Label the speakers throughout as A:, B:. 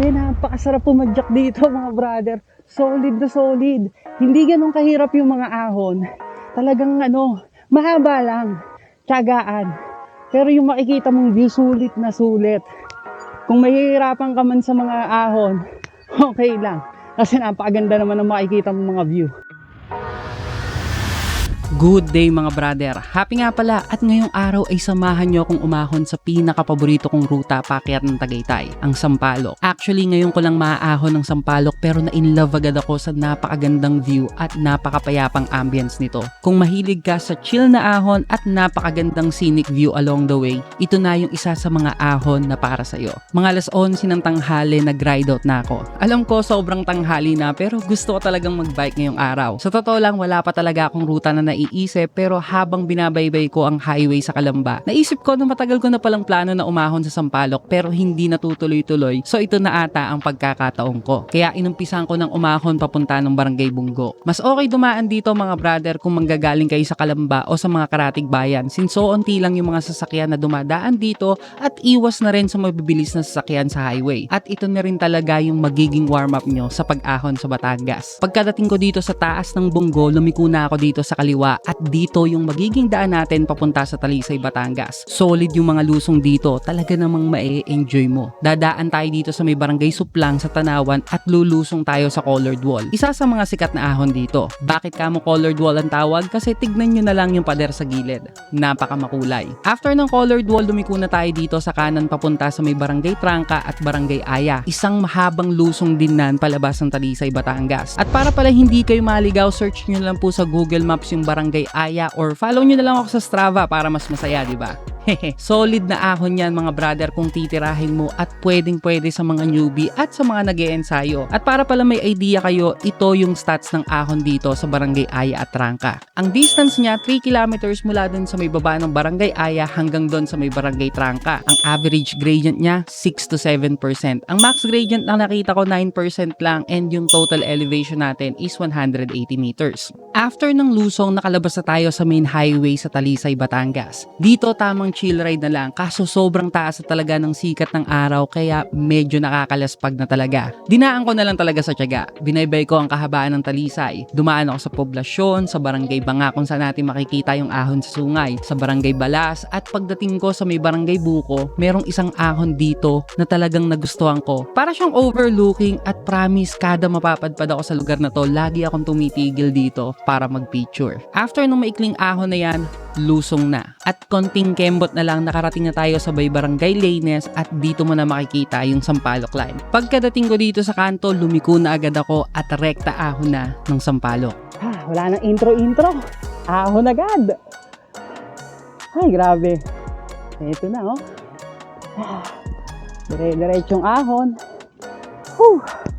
A: Grabe, napakasarap pumadyak dito mga brother. Solid na solid. Hindi ganun kahirap yung mga ahon. Talagang ano, mahaba lang. Tiyagaan. Pero yung makikita mong view, sulit na sulit. Kung mahihirapan ka man sa mga ahon, okay lang. Kasi napakaganda naman ang makikita mong mga view.
B: Good day mga brother. Happy nga pala at ngayong araw ay samahan nyo akong umahon sa pinakapaborito kong ruta pakyat ng Tagaytay, ang Sampalok. Actually ngayon ko lang maaahon ng Sampalok pero na-inlove agad ako sa napakagandang view at napakapayapang ambience nito. Kung mahilig ka sa chill na ahon at napakagandang scenic view along the way, ito na yung isa sa mga ahon na para sa'yo. Mga alas 11 ng tanghali nag-ride out na ako. Alam ko sobrang tanghali na pero gusto ko talagang mag-bike ngayong araw. Sa totoo lang wala pa talaga akong ruta na naiisip pero habang binabaybay ko ang highway sa Kalamba, naisip ko na matagal ko na palang plano na umahon sa Sampaloc pero hindi natutuloy-tuloy. So ito na ata ang pagkakataon ko. Kaya inumpisan ko ng umahon papunta ng Barangay Bunggo. Mas okay dumaan dito mga brother kung manggagaling kayo sa Kalamba o sa mga karatig bayan since so onti lang yung mga sasakyan na dumadaan dito at iwas na rin sa mabibilis na sasakyan sa highway. At ito na rin talaga yung magiging warm-up nyo sa pag-ahon sa Batangas. Pagkadating ko dito sa taas ng Bunggo, lumiko na ako dito sa kaliwa at dito yung magiging daan natin papunta sa Talisay, Batangas. Solid yung mga lusong dito, talaga namang ma-enjoy mo. Dadaan tayo dito sa may barangay Suplang sa Tanawan at lulusong tayo sa Colored Wall. Isa sa mga sikat na ahon dito. Bakit ka mo Colored Wall ang tawag? Kasi tignan nyo na lang yung pader sa gilid. Napaka makulay. After ng Colored Wall, lumiko na tayo dito sa kanan papunta sa may barangay Trangka at barangay Aya. Isang mahabang lusong din nan palabas ng Talisay, Batangas. At para pala hindi kayo maligaw, search nyo lang po sa Google Maps yung barangay Aya or follow nyo na lang ako sa Strava para mas masaya, di ba? Solid na ahon yan mga brother kung titirahin mo at pwedeng pwede sa mga newbie at sa mga nag ensayo At para pala may idea kayo, ito yung stats ng ahon dito sa Barangay Aya at Trangka. Ang distance niya 3 kilometers mula dun sa may baba ng Barangay Aya hanggang dun sa may Barangay Trangka. Ang average gradient niya 6 to 7%. Ang max gradient na nakita ko 9% lang and yung total elevation natin is 180 meters. After ng lusong, nakalabas na tayo sa main highway sa Talisay, Batangas. Dito tamang chill ride na lang kaso sobrang taas na talaga ng sikat ng araw kaya medyo nakakalaspag na talaga. Dinaan ko na lang talaga sa tiyaga. Binaybay ko ang kahabaan ng Talisay. Dumaan ako sa poblasyon, sa barangay Banga kung saan natin makikita yung ahon sa sungay, sa barangay Balas at pagdating ko sa may barangay Buko, merong isang ahon dito na talagang nagustuhan ko. Para siyang overlooking at promise kada mapapadpad ako sa lugar na to, lagi akong tumitigil dito para mag-picture. After nung maikling ahon na yan, lusong na. At konting kembot na lang nakarating na tayo sa Bay Barangay Lanes at dito mo na makikita yung Sampaloc Line. Pagkadating ko dito sa kanto, lumiko na agad ako at rekta ahon na ng Sampaloc.
A: Ah, wala nang intro-intro. Ahon agad. Ay, grabe. Ito na, oh. Ah, Dire-diretsong ahon. Whew.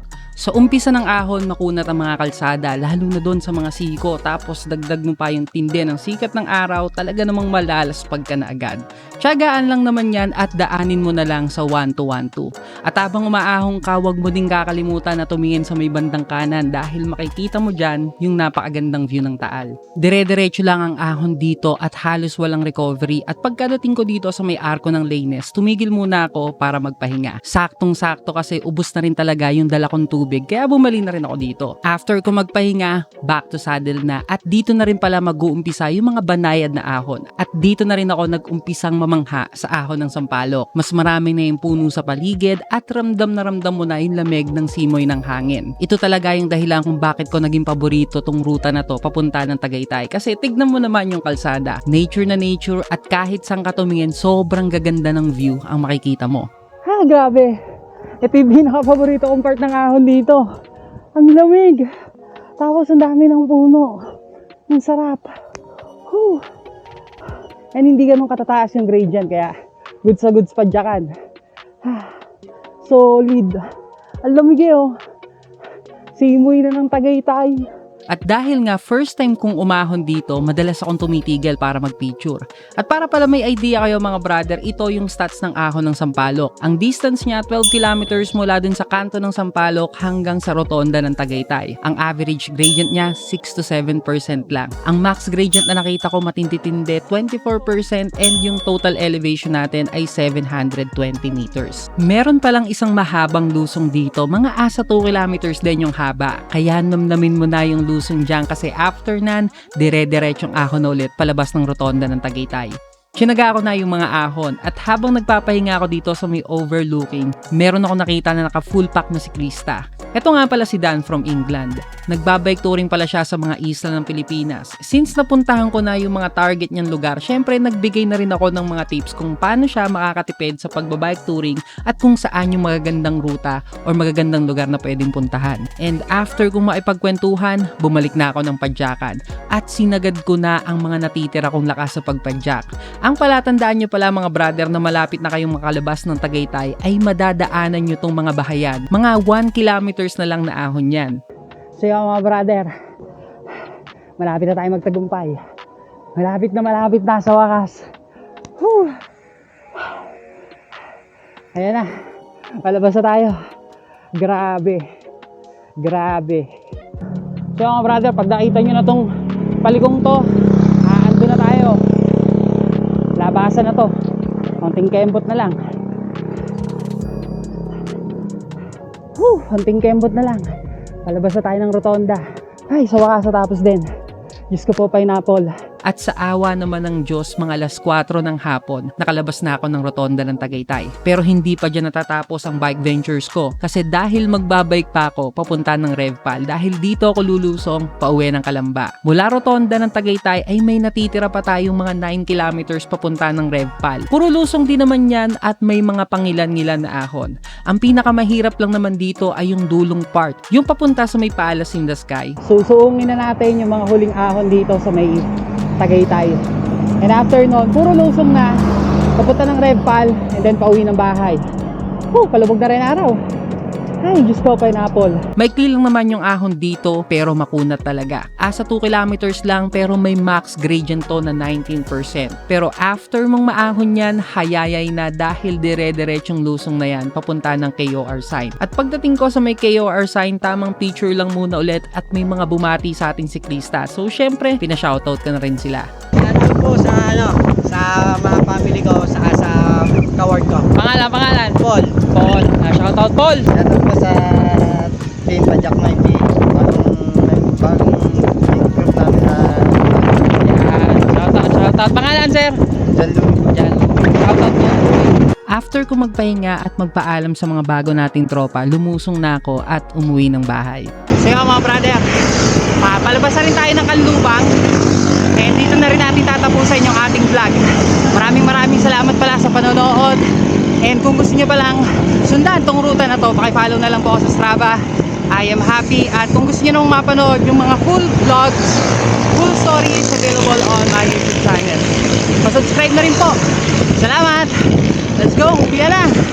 B: Sa umpisa ng ahon, makunat ang mga kalsada, lalo na doon sa mga siko. Tapos dagdag mo pa yung tindi ng sikat ng araw, talaga namang malalaspag ka na agad. Tiyagaan lang naman yan at daanin mo na lang sa 1212. At habang umaahong ka, wag mo din kakalimutan na tumingin sa may bandang kanan dahil makikita mo dyan yung napakagandang view ng Taal. Dire-diretso lang ang ahon dito at halos walang recovery at pagkadating ko dito sa may arko ng Lanes, tumigil muna ako para magpahinga. Saktong-sakto kasi ubos na rin talaga yung dala kong tubig kaya bumali na rin ako dito. After ko magpahinga, back to saddle na at dito na rin pala mag-uumpisa yung mga banayad na ahon. At dito na rin ako nag-umpisang mamangha sa ahon ng Sampalok. Mas marami na yung puno sa paligid at ramdam na ramdam mo na yung lamig ng simoy ng hangin. Ito talaga yung dahilan kung bakit ko naging paborito tong ruta na to papunta ng Tagaytay. Kasi tignan mo naman yung kalsada. Nature na nature at kahit saan ka sobrang gaganda ng view ang makikita mo.
A: Ah, grabe. Ito yung pinaka-paborito kong part ng ahon dito. Ang lamig. Tapos ang dami ng puno. Ang sarap. Whew. And hindi ganun katataas yung gradient kaya good sa goods padyakan. Ah, solid. Ang lamig eh oh. Simoy na ng Tagaytay.
B: At dahil nga first time kong umahon dito, madalas akong tumitigil para magpicture. At para pala may idea kayo mga brother, ito yung stats ng ahon ng Sampaloc. Ang distance niya 12 kilometers mula dun sa kanto ng Sampaloc hanggang sa rotonda ng Tagaytay. Ang average gradient niya 6 to 7% lang. Ang max gradient na nakita ko matindi-tindi 24% and yung total elevation natin ay 720 meters. Meron palang isang mahabang lusong dito, mga asa 2 kilometers din yung haba. Kaya namnamin mo na yung lusong dyan kasi after nan, dire-diretsyong ahon na ulit palabas ng rotonda ng Tagaytay. Chinaga ko na yung mga ahon at habang nagpapahinga ako dito sa may overlooking, meron ako nakita na naka full pack na siklista. Ito nga pala si Dan from England. Nagbabike touring pala siya sa mga isla ng Pilipinas. Since napuntahan ko na yung mga target niyang lugar, syempre nagbigay na rin ako ng mga tips kung paano siya makakatipid sa pagbabike touring at kung saan yung magagandang ruta or magagandang lugar na pwedeng puntahan. And after kong maipagkwentuhan, bumalik na ako ng padyakan at sinagad ko na ang mga natitira kong lakas sa pagpadyak. Ang palatandaan nyo pala mga brother na malapit na kayong makalabas ng Tagaytay ay madadaanan nyo tong mga bahayan. Mga 1 kilometers na lang na ahon yan.
A: So yun mga brother, malapit na tayo magtagumpay. Malapit na malapit na sa wakas. Whew. Ayan na, palabas na tayo. Grabe. Grabe. So mga brother, pag nakita nyo na tong paligong to, aando na tayo. Labasan na to. Konting kembot na lang. Whew, konting kembot na lang. Palabas na tayo ng rotonda. Ay, sa wakas natapos din. Diyos ko po, pineapple.
B: At sa awa naman ng Diyos, mga alas 4 ng hapon, nakalabas na ako ng rotonda ng Tagaytay. Pero hindi pa dyan natatapos ang bike ventures ko. Kasi dahil magbabike pa ako, papunta ng Revpal. Dahil dito ako lulusong, pauwi ng Kalamba. Mula rotonda ng Tagaytay ay may natitira pa tayong mga 9 kilometers papunta ng Revpal. Puro lusong din naman yan at may mga pangilan-ngilan na ahon. Ang pinakamahirap lang naman dito ay yung dulong part. Yung papunta sa may Palace in the Sky.
A: Susuungin na natin yung mga huling ahon dito sa may Tagaytay. And after nun, puro lusong na. Papunta ng Revpal and then pauwi ng bahay. Oh, palubog na rin araw. Ay, Diyos ko, pineapple.
B: Maikli lang naman yung ahon dito pero makunat talaga. Asa 2 kilometers lang pero may max gradient to na 19%. Pero after mong maahon yan, hayayay na dahil dire-diretsyong lusong na yan papunta ng KOR sign. At pagdating ko sa may KOR sign, tamang picture lang muna ulit at may mga bumati sa ating siklista. So syempre, pinashoutout ka na rin sila.
C: Ano po sa ano, sa mga family ko, sa sa kaward ko.
B: Pangalan, pangalan.
C: Paul,
B: Paul. Shoutout Paul.
C: ano po sa team Pajak Mighty. Bagong, bagong team group namin na
B: Yan. Pangalan, sir? Niya. After ko magpahinga at magpaalam sa mga bago nating tropa, lumusong na ako at umuwi ng bahay. So mga brother, ah, palabas na rin tayo ng kanlubang. And dito na rin natin tatapusin yung ating vlog. Maraming maraming salamat pala sa panonood. And kung gusto nyo palang sundan tong ruta na to, pakifollow na lang po ako sa Strava. I am happy. At kung gusto nyo nang mapanood yung mga full vlogs, full stories available on my YouTube channel. Pa-subscribe na rin po. Salamat! Let's go! Uwi na!